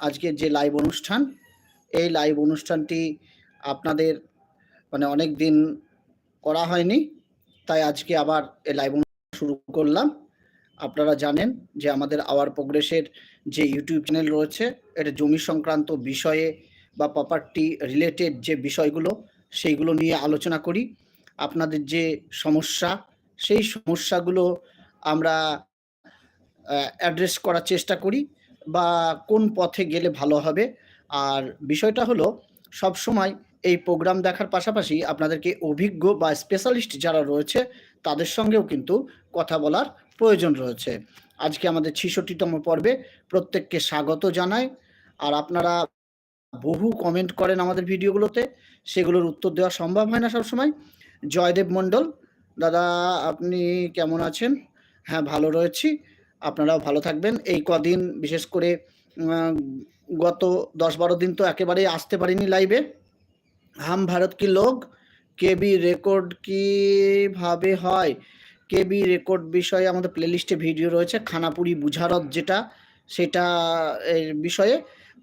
আজকের যে লাইভ অনুষ্ঠান, এই লাইভ অনুষ্ঠানটি আপনাদের মানে অনেক দিন করা হয়নি, তাই আজকে আবার এই লাইভ শুরু করলাম। আপনারা জানেন যে আমাদের আওয়ার প্রোগ্রেসের যে ইউটিউব চ্যানেল রয়েছে এটা জমি সংক্রান্ত বিষয়ে বা প্রপার্টি রিলেটেড যে বিষয়গুলো, সেইগুলো নিয়ে আলোচনা করি। আপনাদের যে সমস্যা, সেই সমস্যাগুলো আমরা অ্যাড্রেস করার চেষ্টা করি। বা কোন পথে গেলে ভালো হবে। আর বিষয়টা হলো সব সময় এই প্রোগ্রাম দেখার পাশাপাশি আপনাদেরকে অভিজ্ঞ বা স্পেশালিস্ট যারা রয়েছে, তাদের সঙ্গেও কিন্তু কথা বলার প্রয়োজন রয়েছে। আজকে আমাদের ছিষট্টিতম পর্বে প্রত্যেককে স্বাগত জানাই। আর আপনারা বহু কমেন্ট করেন আমাদের ভিডিওগুলোতে, সেগুলোর উত্তর দেওয়া সম্ভব হয় না সবসময়। জয়দেব মণ্ডল, দাদা আপনি কেমন আছেন? হ্যাঁ ভালো রয়েছি। আপনারাও ভালো থাকবেন। এই কদিন বিশেষ করে গত দশ বারো দিন তো একেবারেই আসতে পারিনি লাইভে হাম ভারত কি লোক? কেবি রেকর্ড কীভাবে হয়? কেবি রেকর্ড বিষয়ে আমাদের প্লেলিস্টে ভিডিও রয়েছে, খানাপুরি বুঝারত যেটা, সেটা, এর বিষয়ে।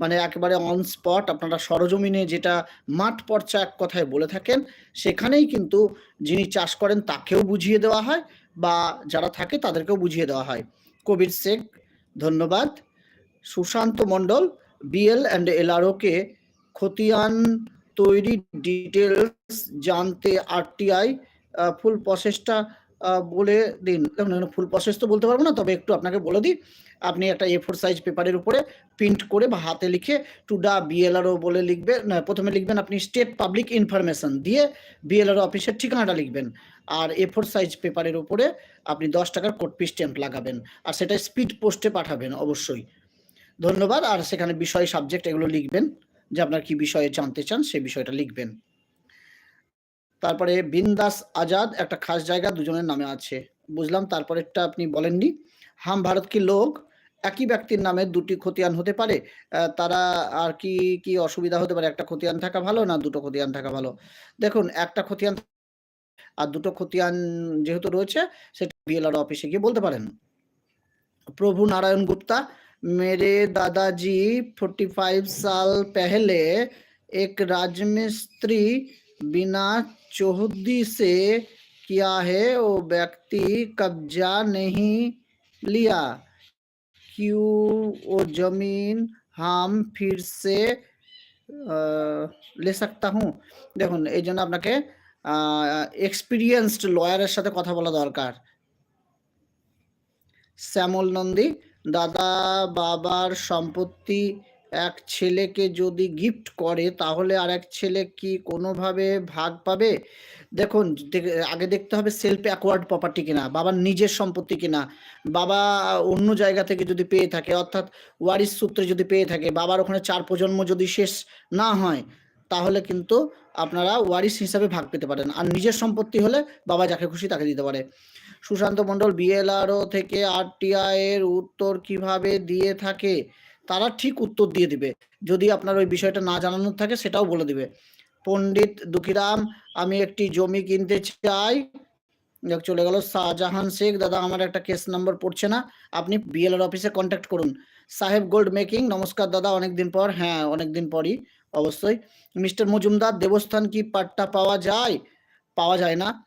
মানে একেবারে অন স্পট আপনারা সরজমিনে যেটা মাঠ পর্চা এক কথায় বলে থাকেন, সেখানেই কিন্তু যিনি চাষ করেন তাকেও বুঝিয়ে দেওয়া হয় বা যারা থাকে তাদেরকেও বুঝিয়ে দেওয়া হয়। কবির শেখ, ধন্যবাদ। Sushanta Mondal, BL and L এলআরওকে খতিয়ান তৈরি ডিটেলস জানতে আরটিআই ফুল প্রসেসটা বলে দিন। ফুল প্রসেস তো বলতে পারব না, তবে একটু আপনাকে বলে দিই। আপনি একটা এ ফোর সাইজ পেপারের উপরে প্রিন্ট করে বা হাতে লিখে টু ডা বিএলআরও বলে লিখবেন প্রথমে লিখবেন আপনি স্টেট পাবলিক ইনফরমেশন দিয়ে বিএলআরও অফিসের ঠিকানাটা লিখবেন। আর এ ফোর সাইজ পেপারের উপরে আপনি দশ টাকার কোটপি স্ট্যাম্প লাগাবেন আর সেটা স্পিড পোস্টে পাঠাবেন অবশ্যই। ধন্যবাদ। আর সেখানে বিষয় সাবজেক্ট এগুলো লিখবেন, যে আপনার কি বিষয়ে জানতে চান সেই বিষয়টা লিখবেন। তারপরে বিন্দাস আজাদ, একটা খাস জায়গা, দুজনের নামে আছে। বুঝলাম, তারপরেরটা আপনি বলেননি। হাম ভারত কি লোক? একই ব্যক্তির নামে দুটি খতিয়ান হতে পারে তারা আর কি কি অসুবিধা হতে পারে একটা খতিয়ান থাকা ভালো না দুটো খতিয়ান থাকা ভালো দেখুন একটা খতিয়ান আর দুটো খতিয়ান যেহেতু রয়েছে সেটা বিএলআর অফিসে গিয়ে বলতে পারেন প্রভু नारायण गुप्ता मेरे दादाजी 45 साल पहले एक राजमिस्त्री बिना चौहदी से किया है वो व्यक्ति कब्जा नहीं लिया क्यों वो जमीन हम फिर से ले सकता हूँ দেখুন এই জন্য আপনাকে এক্সপিরিয়েন্সড লয়ারের সাথে কথা বলা দরকার শ্যামল নন্দী দাদা বাবার সম্পত্তি এক ছেলেকে যদি গিফট করে, তাহলে আর এক ছেলে কি কোনোভাবে ভাগ পাবে? দেখুন আগে দেখতে হবে সেলফ অ্যাকোয়ার্ড প্রপার্টি কিনা, বাবার নিজের সম্পত্তি কিনা, বাবা অন্য জায়গা থেকে যদি পেয়ে থাকে, অর্থাৎ ওয়ারিস সূত্রে যদি পেয়ে থাকে, বাবার ওখানে চার প্রজন্ম যদি শেষ না হয়, তাহলে কিন্তু আপনারা ওয়ারিস হিসাবে ভাগ পেতে পারেন। আর নিজের সম্পত্তি হলে বাবা যাকে খুশি তাকে দিতে পারে। সুশান্ত মণ্ডল বিএলআরও থেকে আরটিআই এর উত্তর কীভাবে দিয়ে থাকে? তারা ঠিক উত্তর দিয়ে দিবে। যদি আপনার ওই বিষয়টা না জানানোর থাকে, সেটাও বলে দিবে। পণ্ডিত দুঃখিরাম, আমি একটি জমি কিনতে চাই। চলে গেল শাহজাহান শেখ। দাদা, আমার একটা কেস নাম্বার পড়ছে না। আপনি বিএলআর অফিসে কন্ট্যাক্ট করুন। সাহেব গোল্ড মেকিং নমস্কার দাদা, অনেকদিন পর। হ্যাঁ অনেকদিন পরই, অবশ্যই। মিস্টার মজুমদার, দেবস্থান কি পাট্টা পাওয়া যায়? পাওয়া যায় না।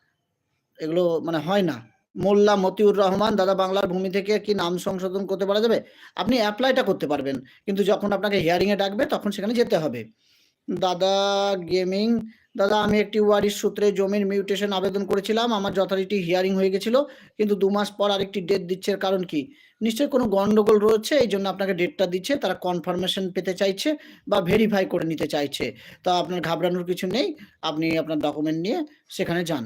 এগুলো মানে হয় না। মোল্লা মতিউর রহমান, দাদা বাংলার ভূমি থেকে কি নাম সংশোধন করতে পারা যাবে? আপনি অ্যাপ্লাইটা করতে পারবেন, কিন্তু যখন আপনাকে হিয়ারিংয়ে ডাকবে, তখন সেখানে যেতে হবে। দাদা গেমিং, দাদা আমি একটি ওয়ারিশ সূত্রে জমির মিউটেশন আবেদন করেছিলাম, আমার যথারীতি হিয়ারিং হয়ে গেছিল, কিন্তু দু মাস পর আরেকটি ডেট দিচ্ছে কারণ কি? নিশ্চয়ই কোনো গন্ডগোল রয়েছে, এই জন্য আপনাকে ডেটটা দিচ্ছে, তারা কনফার্মেশন পেতে চাইছে বা ভেরিফাই করে নিতে চাইছে। তা আপনার ঘাবড়ানোর কিছু নেই, আপনি আপনার ডকুমেন্ট নিয়ে সেখানে যান।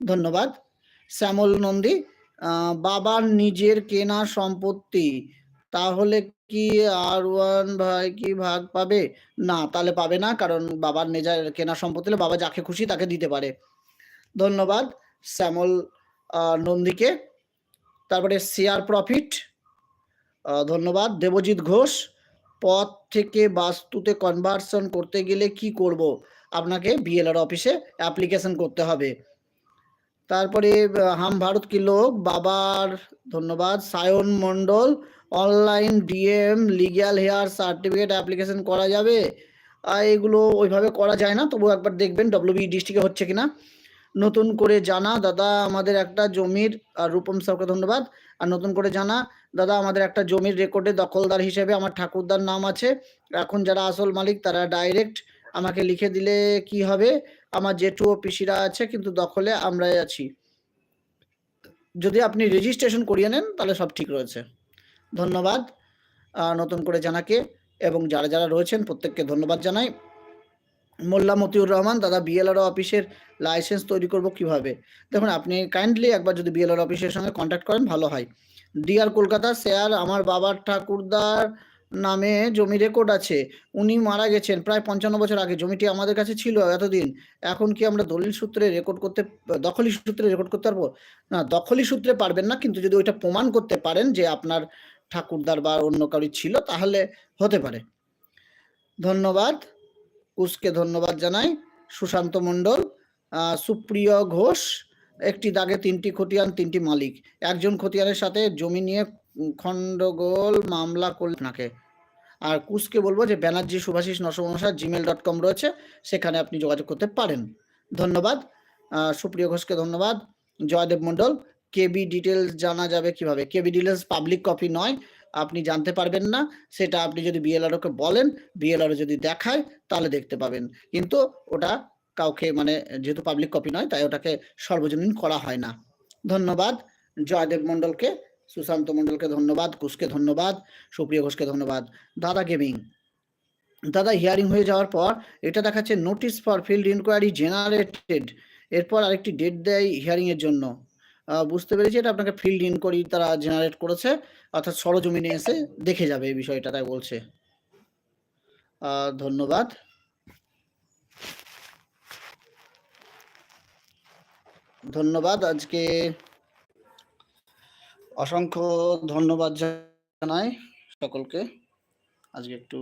ধন্যবাদ। শ্যামল নন্দী বাবার নিজের কেনা সম্পত্তি, তাহলে কি আর ওয়ান ভাই কি ভাগ পাবে? না, তাহলে পাবে না, কারণ বাবার নিজের কেনা সম্পত্তি হলে বাবা যাকে খুশি তাকে দিতে পারে। ধন্যবাদ শ্যামল নন্দীকে। তারপরে শেয়ার প্রফিট ধন্যবাদ দেবজিৎ ঘোষ। পথ থেকে বাস্তুতে কনভার্সন করতে গেলে কি করব? আপনাকে বিএলআর অফিসে অ্যাপ্লিকেশন করতে হবে। তারপরে হাম ভারত কি লোক? বাবার ধন্যবাদ। Sayan Mondal, online DM, legal heir certificate application করা যাবে? এগুলো ওইভাবে করা যায় না তবু একবার দেখবেন ডব্লিউবি ডিস্ট্রিক্টে হচ্ছে কিনা। নতুন করে জানা, দাদা আমাদের একটা জমির, আর রূপম সাহকে ধন্যবাদ। আর নতুন করে জানা, দাদা আমাদের একটা জমির রেকর্ডে দখলদার হিসেবে আমার ঠাকুরদার নাম আছে। এখন যারা আসল মালিক, তারা ডাইরেক্ট আমাকে লিখে দিলে কি হবে? আমার জেঠু ও পিসিরা আছে, কিন্তু দখলে আমরাই আছি। যদি আপনি রেজিস্ট্রেশন করিয়ে নেন, তাহলে সব ঠিক রয়েছে। ধন্যবাদ নতুন করে জানাকে, এবং যারা যারা রয়েছেন, প্রত্যেককে ধন্যবাদ জানাই। মোল্লা মতিউর রহমান, দাদা বিএলআর অফিসের লাইসেন্স তৈরি করব কীভাবে? দেখুন, আপনি কাইন্ডলি একবার যদি বিএলআর অফিসের সঙ্গে কন্ট্যাক্ট করেন, ভালো হয়। ডিআর কলকাতা স্যার আমার বাবার ঠাকুরদার নামে জমি রেকর্ড আছে। উনি মারা গেছেন প্রায় পঞ্চান্ন বছর আগে। জমিটি আমাদের কাছে ছিল এতদিন। এখন কি আমরা দলিল সূত্রে রেকর্ড করতে, দখলি সূত্রে রেকর্ড করতে পারব? না, দখলি সূত্রে পারবেন না, কিন্তু যদি ওইটা প্রমাণ করতে পারেন যে আপনার ঠাকুরদার বা অন্য কারও ছিল, তাহলে হতে পারে। ধন্যবাদ। কুসকে ধন্যবাদ জানাই। সুশান্ত মণ্ডল সুপ্রিয় ঘোষ, একটি দাগে তিনটি খতিয়ান, তিনটি মালিক। একজন খতিয়ানের সাথে জমি নিয়ে খণ্ডগোল মামলা করল আপনাকে আর কুসকে বলব যে ব্যানার্জি সুভাষিস নশমশা জিমেল ডট কম রয়েছে, সেখানে আপনি যোগাযোগ করতে পারেন। ধন্যবাদ। সুপ্রিয় ঘোষকে ধন্যবাদ। জয়দেব মণ্ডল, কেবি ডিটেলস জানা যাবে কীভাবে? কেবি ডিটেলস পাবলিক কপি নয়, আপনি জানতে পারবেন না, সেটা আপনি যদি বিএলআরও কে বলেন, বিএলআরও যদি দেখায়, তাহলে দেখতে পাবেন। কিন্তু ওটা কাউকে মানে যেহেতু পাবলিক কপি নয়, তাই ওটাকে সর্বজনীন করা হয় না। ধন্যবাদ। জয়দেব মণ্ডলকে সুশান্ত মন্ডলকে ধন্যবাদ কুশকে ধন্যবাদ, সুপ্রিয় ঘোষকে ধন্যবাদ। দাদা গেমিং। দাদা হিয়ারিং হয়ে যাওয়ার পর এটা দেখাচ্ছে notice for field inquiry generated এরপর আরেকটি ডেট দেয় হিয়ারিং এর জন্য। বুঝতে পেরেছি এটা আপনাকে ফিল্ড ইনকোয়ারি তারা জেনারেট করেছে, অর্থাৎ সরজমিনে এসে দেখে যাবে এই বিষয়টা, তাই বলছে। ধন্যবাদ। ধন্যবাদ আজকে অসংখ্য ধন্যবাদ জানাই সকলকে। আজকে একটু